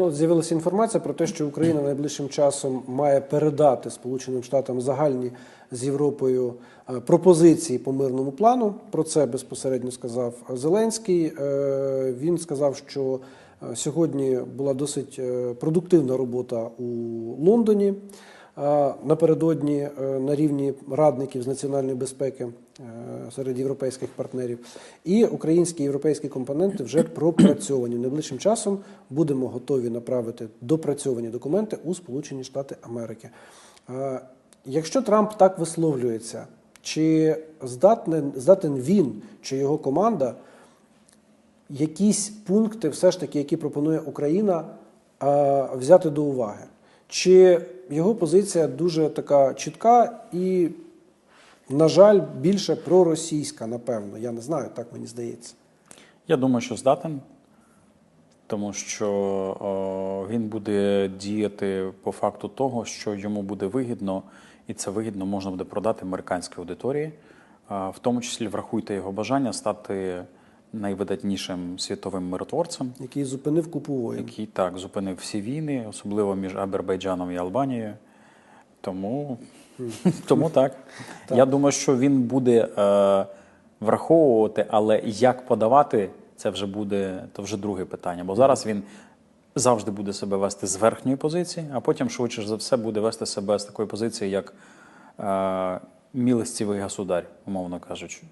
Ну, з'явилася інформація про те, що Україна найближчим часом має передати Сполученим Штатам загальні з Європою е, пропозиції по мирному плану. Про це безпосередньо сказав Зеленський. Е, Він сказав, що е, сьогодні була досить продуктивна робота у Лондоні. Напередодні е, на рівні радників з національної безпеки е, серед європейських партнерів. І українські і європейські компоненти вже пропрацьовані. Найближчим часом будемо готові направити допрацьовані документи у Сполучені Штати Америки. Е, Якщо Трамп так висловлюється, чи здатен, здатен він чи його команда якісь пункти, все ж таки, які пропонує Україна, взяти до уваги? Чи його позиція дуже така чітка і, на жаль, більше проросійська, напевно? Я не знаю, так мені здається. Я думаю, що здатен, тому що о, він буде діяти по факту того, що йому буде вигідно, і це вигідно можна буде продати американській аудиторії. В тому числі врахуйте його бажання стати найвидатнішим світовим миротворцем, Який зупинив купу воїн. який так зупинив всі війни, особливо між Азербайджаном і Албанією. Тому, тому так. Я думаю, що він буде е, враховувати, але як подавати, це вже буде то вже друге питання. Бо зараз він завжди буде себе вести з верхньої позиції, а потім, швидше за все, буде вести себе з такої позиції, як е, мілостивий государь, умовно кажучи.